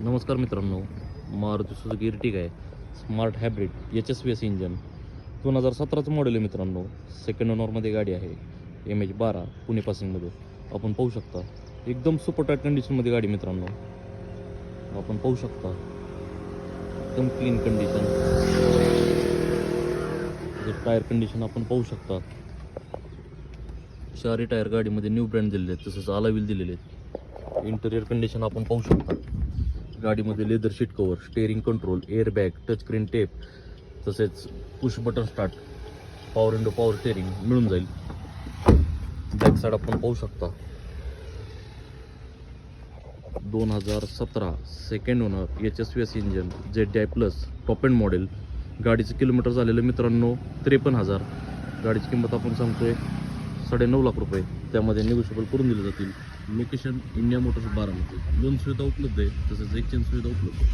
नमस्कार मित्रांनो Maruti Suzuki Ertiga आहे. Smart hybrid H S V S engine दोन हजार सतराचं मॉडेल आहे मित्रांनो. सेकंड ओनरमध्ये गाडी आहे. एम एच बारा पुणे पासिंगमध्ये आपण पाहू शकता एकदम सुपर टाईट कंडिशनमध्ये गाडी मित्रांनो. आपण पाहू शकता एकदम क्लीन कंडिशन टायर कंडिशन आपण पाहू शकता चारही टायर गाडीमध्ये न्यू ब्रँड दिलेले आहेत. तसेच अलाविल दिलेले आहेत. इंटेरियर कंडिशन आपण पाहू शकता. गाडीमध्ये leather seat cover steering control airbag touchscreen touch screen tape तसेच push button start power window power steering मिळून जाईल. बॅक साईड आपण पाहू शकता. दोन हजार सतरा second owner H S V S engine Z D I plus top end model गाडीचं किलोमीटर झालेलं मित्रांनो त्रेपन्न हजार. गाडीची किंमत आपण सांगतोय साडेनऊ लाख रुपये त्यामध्ये निगोशिएबल करून दिले जातील. Location India Motors Baramati. Loan सुविधा उपलब्ध आहे तसेच एक्सचेंज सुविधा उपलब्ध आहे.